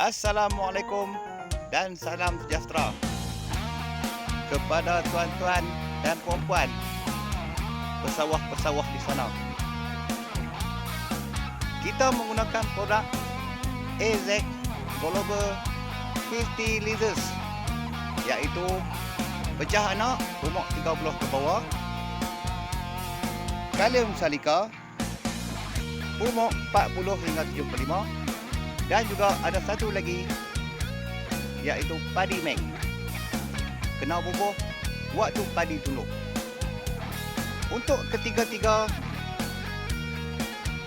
Assalamualaikum dan salam sejahtera kepada tuan-tuan dan puan-puan pesawah-pesawah di sana. Kita menggunakan produk AZ Global 50 Liters iaitu pecah anak umur 30 ke bawah kalium salika umur 40 hingga 75 dan juga ada satu lagi iaitu padi mek kena bubuh waktu padi tunduk untuk ketiga-tiga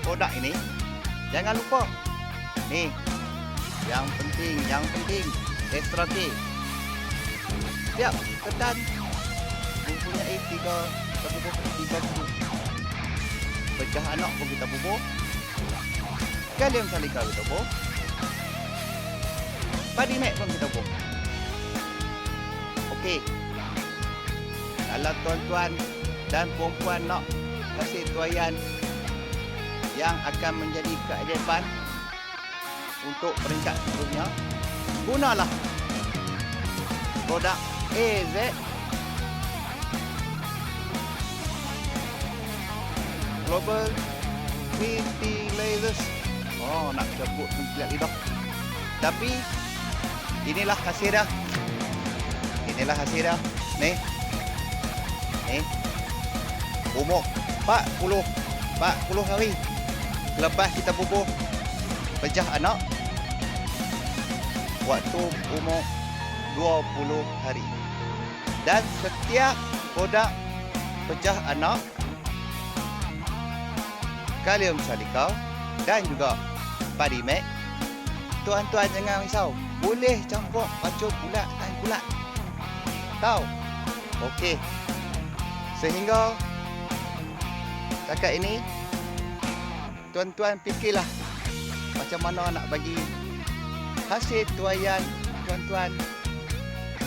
produk ini jangan lupa ni yang penting yang penting extra K. Siap ketan mempunyai tiga terbubuh tiga pecah anak pun kita bubuh. Kalium salika kita bubuh padi mek pun kita bubuh okey. Kalau tuan-tuan dan puan-puan nak kasih tuayan yang akan menjadi keajaiban untuk peringkat sebelumnya gunalah produk AZ Global 50 Lasers Oh nak sebut menjilat lidah Tapi Inilah dah Inilah dah Ni Ni Umur 40 40 hari Lepas kita bubuh Pecah anak Waktu umur 20 hari Dan setiap produk Pecah anak Kalium salika Dan juga. Padi mek Tuan-tuan jangan risau Boleh campur pacul bulat dan kulat Tahu? Okey. Sehingga Setakat ini Tuan-tuan fikirlah Macam mana nak bagi Hasil tuayan Tuan-tuan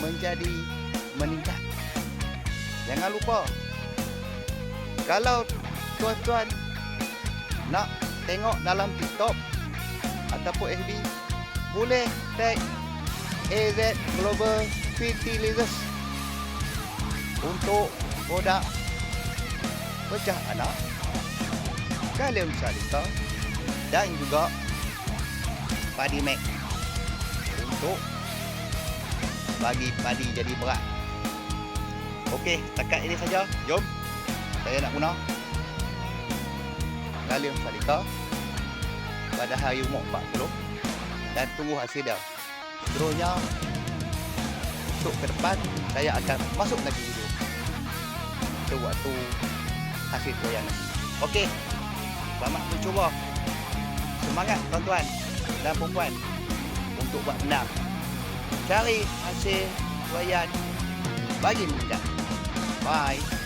Menjadi Meningkat. Jangan lupa Kalau Tuan-tuan Nak tengok dalam TikTok Ataupun FB Boleh tag AZ Global 50 Lasers Untuk Produk Pecah anak kalium salika dan juga padi mek untuk bagi padi jadi berat. Okey, takat ini saja. Jom saya nak guna kalium salika pada hari umur 40 dan tunggu hasil dia. Seterusnya untuk ke depan saya akan masuk lagi video. Itu waktu hasil nanti. Okey, Selamat mencuba. Semangat tuan-tuan dan puan-puan untuk buat benar. Cari hasil wayan bagi mudah. Bye.